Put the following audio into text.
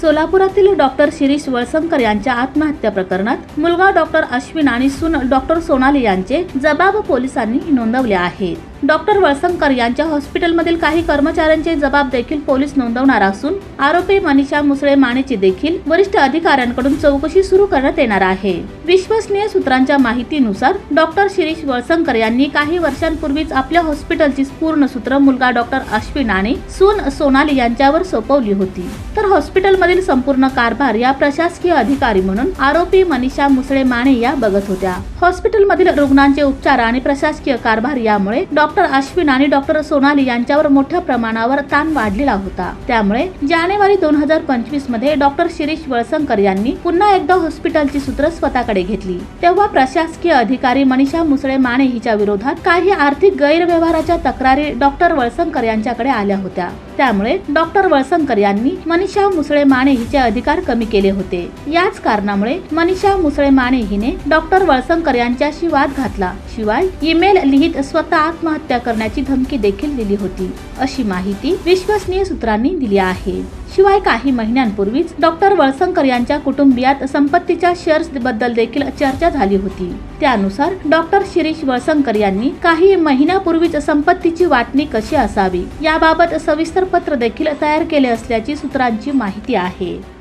सोलापुरातील doctor Shirish Walsankar यांच्या आत्महत्या प्रकरणात मुलगा डॉक्टर अश्विन आणि सून डॉक्टर सोनाली यांचे जबाब पोलिसांनी नोंदवले आहेत. डॉक्टर वळसंकर यांच्या हॉस्पिटलमधील काही कर्मचाऱ्यांचे जबाब देखील पोलीस नोंदवणार असून आरोपी मनीषा मुसळे मानेची देखील वरिष्ठ अधिकाऱ्यांकडून चौकशी सुरू करण्यात येणार आहे. विश्वसनीय सूत्रांच्या माहितीनुसार डॉक्टर शिरीष वळसंकर यांनी काही वर्षांपूर्वीच आपल्या हॉस्पिटलची पूर्ण सूत्र मुलगा डॉक्टर अश्विन आणि सून सोनाली यांच्यावर सोपवली होती. तर हॉस्पिटलमधील संपूर्ण कारभार या प्रशासकीय अधिकारी म्हणून आरोपी मनीषा मुसळे माने या बघत होत्या. हॉस्पिटलमधील रुग्णांचे उपचार आणि प्रशासकीय कारभार यामुळे डॉक्टर अश्विन आणि डॉक्टर सोनाली यांच्यावर मोठ्या प्रमाणावर ताण वाढलेला होता. त्यामुळे जानेवारी दोन हजार पंचवीसमध्ये डॉक्टर शिरीष वळसंकर यांनी पुन्हा एकदा हॉस्पिटलची सूत्र स्वतःकडे घेतली. तेव्हा प्रशासकीय अधिकारी मनीषा मुसळे माने हिच्या विरोधात काही आर्थिक गैरव्यवहाराच्या तक्रारी डॉक्टर वळसंकर यांच्याकडे आल्या होत्या. त्यामुळे डॉक्टर वळसंकर यांनी मनीषा मुसळे माने हिचे अधिकार कमी केले होते. याच कारणामुळे मनीषा मुसळे माने हिने डॉक्टर वळसंकर यांच्याशी वाद घातला. शिवाय ईमेल लिहित स्वतः आत्महत्या करण्याची धमकी देखील दिली होती. अशी माहिती विश्वसनीय सूत्रांनी दिली आहे. शिवाय काही महिन्यांपूर्वीच डॉक्टर वळसंकर यांच्या कुटुंबियात संपत्तीच्या शेअर्सबद्दल देखील चर्चा झाली होती. त्यानुसार डॉक्टर शिरीष वळसंकर यांनी काही महिन्यापूर्वीच संपत्तीची वाटणी कशी असावी याबाबत सविस्तर पत्र देखील तयार केले असल्याची सूत्रांची माहिती आहे.